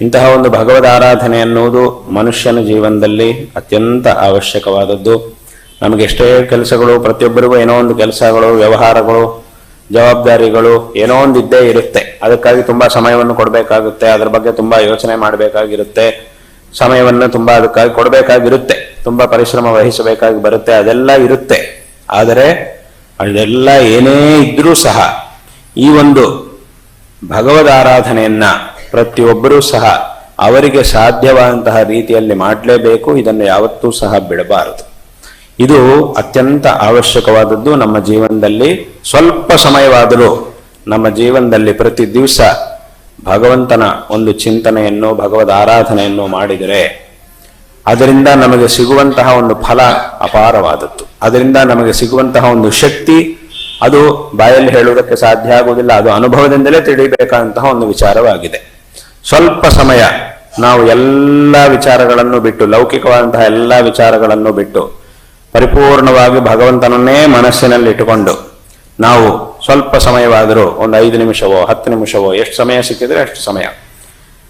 ಇಂತಹ ಒಂದು ಭಗವದ್ ಆರಾಧನೆ ಅನ್ನುವುದು ಮನುಷ್ಯನ ಜೀವನದಲ್ಲಿ ಅತ್ಯಂತ ಅವಶ್ಯಕವಾದದ್ದು. ನಮಗೆ ಎಷ್ಟೇ ಕೆಲಸಗಳು, ಪ್ರತಿಯೊಬ್ಬರಿಗೂ ಏನೋ ಒಂದು ಕೆಲಸಗಳು, ವ್ಯವಹಾರಗಳು, ಜವಾಬ್ದಾರಿಗಳು, ಏನೋ ಒಂದು ಇದ್ದೇ ಇರುತ್ತೆ. ಅದಕ್ಕಾಗಿ ತುಂಬಾ ಸಮಯವನ್ನು ಕೊಡಬೇಕಾಗುತ್ತೆ, ಅದರ ಬಗ್ಗೆ ತುಂಬಾ ಯೋಚನೆ ಮಾಡಬೇಕಾಗಿರುತ್ತೆ. ಸಮಯವನ್ನು ತುಂಬಾ ಅದಕ್ಕಾಗಿ ಕೊಡಬೇಕಾಗಿರುತ್ತೆ. ತುಂಬಾ ಪರಿಶ್ರಮ ವಹಿಸಬೇಕಾಗಿ ಬರುತ್ತೆ, ಅದೆಲ್ಲ ಇರುತ್ತೆ. ಆದರೆ, ಅದೆಲ್ಲ ಏನೇ ಇದ್ರೂ ಸಹ ಈ ಒಂದು ಭಗವದ್ ಆರಾಧನೆಯನ್ನ ಪ್ರತಿಯೊಬ್ಬರೂ ಸಹ ಅವರಿಗೆ ಸಾಧ್ಯವಾದಂತಹ ರೀತಿಯಲ್ಲಿ ಮಾಡಲೇಬೇಕು, ಇದನ್ನು ಯಾವತ್ತೂ ಸಹ ಬಿಡಬಾರದು. ಇದು ಅತ್ಯಂತ ಅವಶ್ಯಕವಾದದ್ದು ನಮ್ಮ ಜೀವನದಲ್ಲಿ. ಸ್ವಲ್ಪ ಸಮಯವಾದರೂ ನಮ್ಮ ಜೀವನದಲ್ಲಿ ಪ್ರತಿ ದಿವಸ ಭಗವಂತನ ಒಂದು ಚಿಂತನೆಯನ್ನು, ಭಗವದ್ ಆರಾಧನೆಯನ್ನು ಮಾಡಿದರೆ ಅದರಿಂದ ನಮಗೆ ಸಿಗುವಂತಹ ಒಂದು ಫಲ ಅಪಾರವಾದದ್ದು. ಅದರಿಂದ ನಮಗೆ ಸಿಗುವಂತಹ ಒಂದು ಶಕ್ತಿ, ಅದು ಬಾಯಲ್ಲಿ ಹೇಳುವುದಕ್ಕೆ ಸಾಧ್ಯ ಆಗುವುದಿಲ್ಲ, ಅದು ಅನುಭವದಿಂದಲೇ ತಿಳಿಬೇಕಾದಂತಹ ಒಂದು ವಿಚಾರವಾಗಿದೆ. ಸ್ವಲ್ಪ ಸಮಯ ನಾವು ಎಲ್ಲ ವಿಚಾರಗಳನ್ನು ಬಿಟ್ಟು, ಲೌಕಿಕವಾದಂತಹ ಎಲ್ಲ ವಿಚಾರಗಳನ್ನು ಬಿಟ್ಟು, ಪರಿಪೂರ್ಣವಾಗಿ ಭಗವಂತನನ್ನೇ ಮನಸ್ಸಿನಲ್ಲಿ ಇಟ್ಟುಕೊಂಡು, ನಾವು ಸ್ವಲ್ಪ ಸಮಯವಾದರೂ ಒಂದು ಐದು ನಿಮಿಷವೋ, ಹತ್ತು ನಿಮಿಷವೋ, ಎಷ್ಟು ಸಮಯ ಸಿಕ್ಕಿದ್ರೆ ಅಷ್ಟು ಸಮಯ.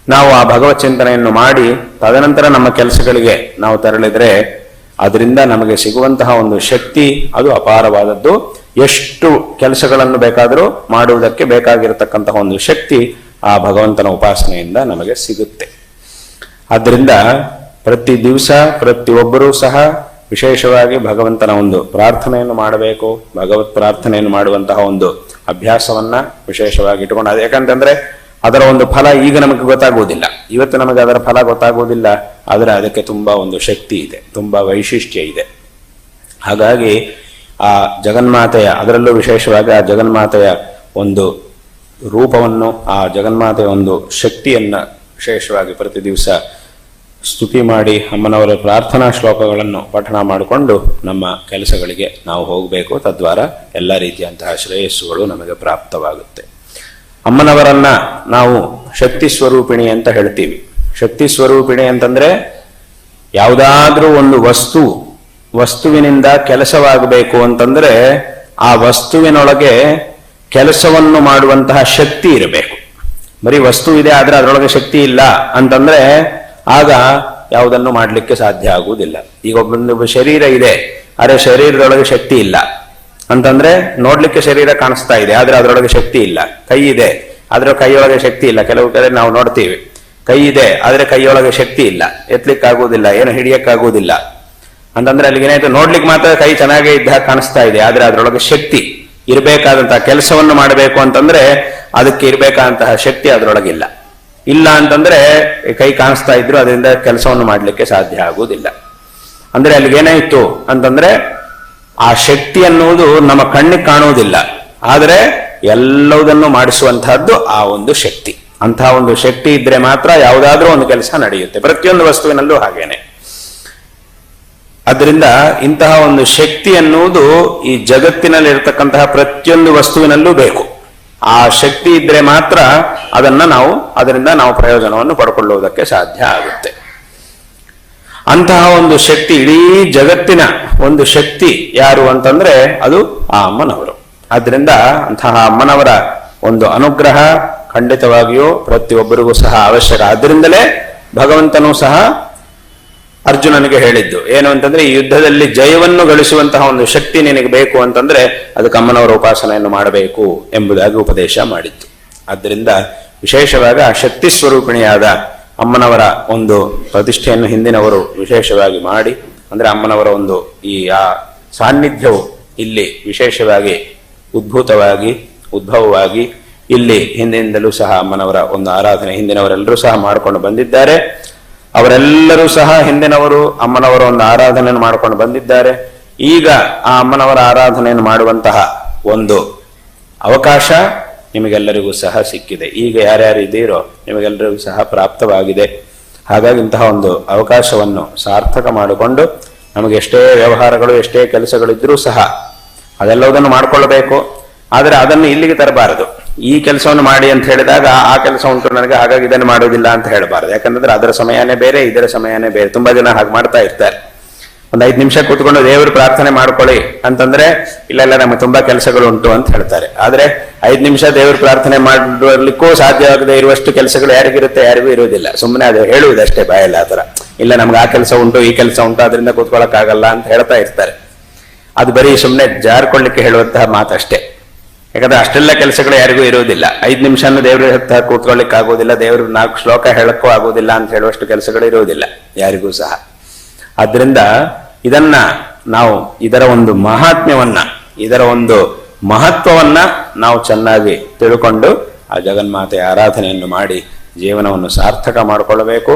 ನಾವು ಆ ಭಗವತ್ ಚಿಂತನೆಯನ್ನು ಮಾಡಿ, ತದನಂತರ ನಮ್ಮ ಕೆಲಸಗಳಿಗೆ ನಾವು ತೆರಳಿದ್ರೆ, ಅದರಿಂದ ನಮಗೆ ಸಿಗುವಂತಹ ಒಂದು ಶಕ್ತಿ ಅದು ಅಪಾರವಾದದ್ದು. ಎಷ್ಟು ಕೆಲಸಗಳನ್ನು ಬೇಕಾದರೂ ಮಾಡುವುದಕ್ಕೆ ಬೇಕಾಗಿರತಕ್ಕಂತಹ ಒಂದು ಶಕ್ತಿ ಆ ಭಗವಂತನ ಉಪಾಸನೆಯಿಂದ ನಮಗೆ ಸಿಗುತ್ತೆ. ಆದ್ದರಿಂದ ಪ್ರತಿ ದಿವಸ ಪ್ರತಿಯೊಬ್ಬರೂ ಸಹ ವಿಶೇಷವಾಗಿ ಭಗವಂತನ ಒಂದು ಪ್ರಾರ್ಥನೆಯನ್ನು ಮಾಡಬೇಕು, ಭಗವತ್ ಪ್ರಾರ್ಥನೆಯನ್ನು ಮಾಡುವಂತಹ ಒಂದು ಅಭ್ಯಾಸವನ್ನ ವಿಶೇಷವಾಗಿ ಇಟ್ಟುಕೊಂಡು, ಅದು ಯಾಕಂತಂದ್ರೆ ಅದರ ಒಂದು ಫಲ ಈಗ ನಮಗೆ ಗೊತ್ತಾಗುವುದಿಲ್ಲ. ಇವತ್ತು ನಮಗೆ ಅದರ ಫಲ ಗೊತ್ತಾಗುವುದಿಲ್ಲ, ಆದರೆ ಅದಕ್ಕೆ ತುಂಬಾ ಒಂದು ಶಕ್ತಿ ಇದೆ, ತುಂಬಾ ವೈಶಿಷ್ಟ್ಯ ಇದೆ. ಹಾಗಾಗಿ ಆ ಜಗನ್ಮಾತೆಯ, ಅದರಲ್ಲೂ ವಿಶೇಷವಾಗಿ ಆ ಜಗನ್ಮಾತೆಯ ಒಂದು ರೂಪವನ್ನು ಆ ಜಗನ್ಮಾತೆಯ ಒಂದು ಶಕ್ತಿಯನ್ನ ವಿಶೇಷವಾಗಿ ಪ್ರತಿ ದಿವಸ ಸ್ತುತಿ ಮಾಡಿ ಅಮ್ಮನವರ ಪ್ರಾರ್ಥನಾ ಶ್ಲೋಕಗಳನ್ನು ಪಠಣ ಮಾಡಿಕೊಂಡು ನಮ್ಮ ಕೆಲಸಗಳಿಗೆ ನಾವು ಹೋಗಬೇಕು. ತದ್ವಾರ ಎಲ್ಲ ರೀತಿಯಂತಹ ಶ್ರೇಯಸ್ಸುಗಳು ನಮಗೆ ಪ್ರಾಪ್ತವಾಗುತ್ತೆ. ಅಮ್ಮನವರನ್ನ ನಾವು ಶಕ್ತಿ ಸ್ವರೂಪಿಣಿ ಅಂತ ಹೇಳ್ತೀವಿ. ಶಕ್ತಿ ಸ್ವರೂಪಿಣಿ ಅಂತಂದ್ರೆ ಯಾವುದಾದ್ರೂ ಒಂದು ವಸ್ತು, ವಸ್ತುವಿನಿಂದ ಕೆಲಸವಾಗಬೇಕು ಅಂತಂದ್ರೆ ಆ ವಸ್ತುವಿನೊಳಗೆ ಕೆಲಸವನ್ನು ಮಾಡುವಂತಹ ಶಕ್ತಿ ಇರಬೇಕು. ಬರೀ ವಸ್ತು ಇದೆ, ಆದ್ರೆ ಅದರೊಳಗೆ ಶಕ್ತಿ ಇಲ್ಲ ಅಂತಂದ್ರೆ ಆಗ ಯಾವುದನ್ನು ಮಾಡಲಿಕ್ಕೆ ಸಾಧ್ಯ ಆಗುವುದಿಲ್ಲ. ಈಗ ಒಬ್ಬೊಂದು ಶರೀರ ಇದೆ, ಆದರೆ ಶರೀರದೊಳಗೆ ಶಕ್ತಿ ಇಲ್ಲ ಅಂತಂದ್ರೆ ನೋಡ್ಲಿಕ್ಕೆ ಶರೀರ ಕಾಣಿಸ್ತಾ ಇದೆ, ಆದ್ರೆ ಅದರೊಳಗೆ ಶಕ್ತಿ ಇಲ್ಲ. ಕೈ ಇದೆ, ಆದರೆ ಕೈಯೊಳಗೆ ಶಕ್ತಿ ಇಲ್ಲ. ಕೆಲವು ಕಡೆ ನಾವು ನೋಡ್ತೀವಿ, ಕೈ ಇದೆ, ಆದ್ರೆ ಕೈಯೊಳಗೆ ಶಕ್ತಿ ಇಲ್ಲ. ಎತ್ತಲಿಕ್ಕಾಗುವುದಿಲ್ಲ, ಏನು ಹಿಡಿಯಕ್ಕಾಗುವುದಿಲ್ಲ. ಅಂತಂದ್ರೆ ಅಲ್ಲಿಗೆ ಏನಾಯ್ತು, ನೋಡ್ಲಿಕ್ಕೆ ಮಾತ್ರ ಕೈ ಚೆನ್ನಾಗೇ ಇದ್ದ ಕಾಣಿಸ್ತಾ ಇದೆ, ಆದ್ರೆ ಅದರೊಳಗೆ ಶಕ್ತಿ ಇರಬೇಕಾದಂತಹ ಕೆಲಸವನ್ನು ಮಾಡಬೇಕು ಅಂತಂದ್ರೆ ಅದಕ್ಕೆ ಇರಬೇಕಾದಂತಹ ಶಕ್ತಿ ಅದರೊಳಗಿಲ್ಲ. ಇಲ್ಲ ಅಂತಂದ್ರೆ ಕೈ ಕಾಣಿಸ್ತಾ ಇದ್ರು ಅದರಿಂದ ಕೆಲಸವನ್ನು ಮಾಡಲಿಕ್ಕೆ ಸಾಧ್ಯ ಆಗುವುದಿಲ್ಲ. ಅಂದ್ರೆ ಅಲ್ಲಿಗೆ ಏನಾಯ್ತು ಅಂತಂದ್ರೆ ಆ ಶಕ್ತಿ ಅನ್ನುವುದು ನಮ್ಮ ಕಣ್ಣಿಗೆ ಕಾಣುವುದಿಲ್ಲ. ಆದರೆ ಎಲ್ಲವುದನ್ನು ಮಾಡಿಸುವಂತಹದ್ದು ಆ ಒಂದು ಶಕ್ತಿ. ಅಂತಹ ಒಂದು ಶಕ್ತಿ ಇದ್ರೆ ಮಾತ್ರ ಯಾವುದಾದ್ರೂ ಒಂದು ಕೆಲಸ ನಡೆಯುತ್ತೆ. ಪ್ರತಿಯೊಂದು ವಸ್ತುವಿನಲ್ಲೂ ಹಾಗೇನೆ. ಅದರಿಂದ ಇಂತಹ ಒಂದು ಶಕ್ತಿ ಅನ್ನುವುದು ಈ ಜಗತ್ತಿನಲ್ಲಿ ಇರತಕ್ಕಂತಹ ಪ್ರತಿಯೊಂದು ವಸ್ತುವಿನಲ್ಲೂ ಬೇಕು. ಆ ಶಕ್ತಿ ಇದ್ರೆ ಮಾತ್ರ ಅದನ್ನ ನಾವು, ಅದರಿಂದ ನಾವು ಪ್ರಯೋಜನವನ್ನು ಪಡ್ಕೊಳ್ಳುವುದಕ್ಕೆ ಸಾಧ್ಯ ಆಗುತ್ತೆ. ಅಂತಹ ಒಂದು ಶಕ್ತಿ, ಇಡೀ ಜಗತ್ತಿನ ಒಂದು ಶಕ್ತಿ ಯಾರು ಅಂತಂದ್ರೆ ಅದು ಆ ಅಮ್ಮನವರು. ಆದ್ರಿಂದ ಅಂತಹ ಅಮ್ಮನವರ ಒಂದು ಅನುಗ್ರಹ ಖಂಡಿತವಾಗಿಯೂ ಪ್ರತಿಯೊಬ್ಬರಿಗೂ ಸಹ ಅವಶ್ಯಕ. ಆದ್ದರಿಂದಲೇ ಭಗವಂತನೂ ಸಹ ಅರ್ಜುನನಿಗೆ ಹೇಳಿದ್ದು. ಏನು ಅಂತಂದ್ರೆ, ಈ ಯುದ್ಧದಲ್ಲಿ ಜಯವನ್ನು ಗಳಿಸುವಂತಹ ಒಂದು ಶಕ್ತಿ ನಿನಗೆ ಬೇಕು ಅಂತಂದ್ರೆ, ಅದು ಅಮ್ಮನವರ ಉಪಾಸನೆಯನ್ನು ಮಾಡಬೇಕು ಎಂಬುದಾಗಿ ಉಪದೇಶ ಮಾಡಿತ್ತು ಆದ್ದರಿಂದ ವಿಶೇಷವಾಗಿ ಆ ಶಕ್ತಿ ಸ್ವರೂಪಿಣಿಯಾದ ಅಮ್ಮನವರ ಒಂದು ಪ್ರತಿಷ್ಠೆಯನ್ನು ಹಿಂದಿನವರು ವಿಶೇಷವಾಗಿ ಮಾಡಿ, ಅಂದ್ರೆ ಅಮ್ಮನವರ ಒಂದು ಈ ಆ ಸಾನ್ನಿಧ್ಯವು ಇಲ್ಲಿ ವಿಶೇಷವಾಗಿ ಉದ್ಭೂತವಾಗಿ, ಉದ್ಭವವಾಗಿ ಇಲ್ಲಿ ಹಿಂದಿನಿಂದಲೂ ಸಹ ಅಮ್ಮನವರ ಒಂದು ಆರಾಧನೆ ಹಿಂದಿನವರೆಲ್ಲರೂ ಸಹ ಮಾಡಿಕೊಂಡು ಬಂದಿದ್ದಾರೆ. ಅವರೆಲ್ಲರೂ ಸಹ ಹಿಂದಿನವರು ಅಮ್ಮನವರ ಒಂದು ಆರಾಧನೆಯನ್ನು ಮಾಡಿಕೊಂಡು ಬಂದಿದ್ದಾರೆ. ಈಗ ಆ ಅಮ್ಮನವರ ಆರಾಧನೆಯನ್ನು ಮಾಡುವಂತಹ ಒಂದು ಅವಕಾಶ ನಿಮಗೆಲ್ಲರಿಗೂ ಸಹ ಸಿಕ್ಕಿದೆ. ಈಗ ಯಾರ್ಯಾರು ಇದ್ದೀರೋ ನಿಮಗೆಲ್ಲರಿಗೂ ಸಹ ಪ್ರಾಪ್ತವಾಗಿದೆ. ಹಾಗಾಗಿ ಇಂತಹ ಒಂದು ಅವಕಾಶವನ್ನು ಸಾರ್ಥಕ ಮಾಡಿಕೊಂಡು ನಮಗೆ ಎಷ್ಟೇ ವ್ಯವಹಾರಗಳು, ಎಷ್ಟೇ ಕೆಲಸಗಳಿದ್ರೂ ಸಹ ಅದೆಲ್ಲವುದನ್ನು ಮಾಡಿಕೊಳ್ಳಬೇಕು. ಆದರೆ ಅದನ್ನು ಇಲ್ಲಿಗೆ ತರಬಾರದು. ಈ ಕೆಲಸವನ್ನು ಮಾಡಿ ಅಂತ ಹೇಳಿದಾಗ ಆ ಕೆಲಸ ಉಂಟು ನನಗೆ, ಹಾಗಾಗಿ ಇದನ್ನು ಮಾಡೋದಿಲ್ಲ ಅಂತ ಹೇಳಬಾರ್ದು. ಯಾಕಂದ್ರೆ ಅದರ ಸಮಯನೇ ಬೇರೆ, ಇದರ ಸಮಯನೇ ಬೇರೆ. ತುಂಬಾ ಜನ ಹಾಗೆ ಮಾಡ್ತಾ ಇರ್ತಾರೆ. ಒಂದು ಐದು ನಿಮಿಷ ಕೂತ್ಕೊಂಡು ದೇವರು ಪ್ರಾರ್ಥನೆ ಮಾಡ್ಕೊಳ್ಳಿ ಅಂತಂದ್ರೆ, ಇಲ್ಲ ಇಲ್ಲ, ನಮಗೆ ತುಂಬಾ ಕೆಲಸಗಳು ಉಂಟು ಅಂತ ಹೇಳ್ತಾರೆ. ಆದ್ರೆ ಐದು ನಿಮಿಷ ದೇವರು ಪ್ರಾರ್ಥನೆ ಮಾಡಲಿಕ್ಕೂ ಸಾಧ್ಯವಾಗದೆ ಇರುವಷ್ಟು ಕೆಲಸಗಳು ಯಾರಿಗಿರುತ್ತೆ, ಯಾರಿಗೂ ಇರುವುದಿಲ್ಲ. ಸುಮ್ಮನೆ ಅದು ಹೇಳುವುದಷ್ಟೇ ಬಾಯಲ್ಲಿ ಆತರ ಇಲ್ಲ, ನಮ್ಗೆ ಆ ಕೆಲಸ ಉಂಟು, ಈ ಕೆಲಸ ಉಂಟು, ಅದರಿಂದ ಕೂತ್ಕೊಳ್ಳಕ್ ಆಗಲ್ಲ ಅಂತ ಹೇಳ್ತಾ ಇರ್ತಾರೆ. ಅದು ಬರೀ ಸುಮ್ಮನೆ ಜಾರ್ಕೊಳ್ಳಿಕ್ಕೆ ಹೇಳುವಂತಹ ಮಾತಷ್ಟೇ. ಯಾಕಂದ್ರೆ ಅಷ್ಟೆಲ್ಲ ಕೆಲಸಗಳು ಯಾರಿಗೂ ಇರೋದಿಲ್ಲ ಐದು ನಿಮಿಷನೂ ದೇವ್ರ ಹತ್ತ ಕೂತ್ಕೊಳ್ಳಿಕ್ ಆಗೋದಿಲ್ಲ ದೇವ್ರ ನಾಲ್ಕು ಶ್ಲೋಕ ಹೇಳಕ್ಕೂ ಆಗೋದಿಲ್ಲ ಅಂತ ಹೇಳುವಷ್ಟು ಕೆಲಸಗಳು ಇರೋದಿಲ್ಲ ಯಾರಿಗೂ ಸಹ. ಆದ್ರಿಂದ ಇದನ್ನ ನಾವು ಇದರ ಒಂದು ಮಹಾತ್ಮ್ಯವನ್ನ, ಇದರ ಒಂದು ಮಹತ್ವವನ್ನ ನಾವು ಚೆನ್ನಾಗಿ ತಿಳ್ಕೊಂಡು ಆ ಜಗನ್ಮಾತೆಯ ಆರಾಧನೆಯನ್ನು ಮಾಡಿ ಜೀವನವನ್ನು ಸಾರ್ಥಕ ಮಾಡಿಕೊಳ್ಳಬೇಕು.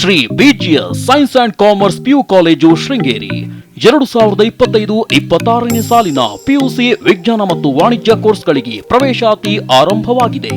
Shri ಬಿಜಿಯ science and commerce PU college Sringeri. ಎರಡು ಸಾವಿರದ ಇಪ್ಪತ್ತೈದು ಇಪ್ಪತ್ತಾರನೇ ಸಾಲಿನ ಪಿಯುಸಿ ವಿಜ್ಞಾನ ಮತ್ತು ವಾಣಿಜ್ಯ ಕೋರ್ಸ್ಗಳಿಗೆ ಪ್ರವೇಶಾತಿ ಆರಂಭವಾಗಿದೆ.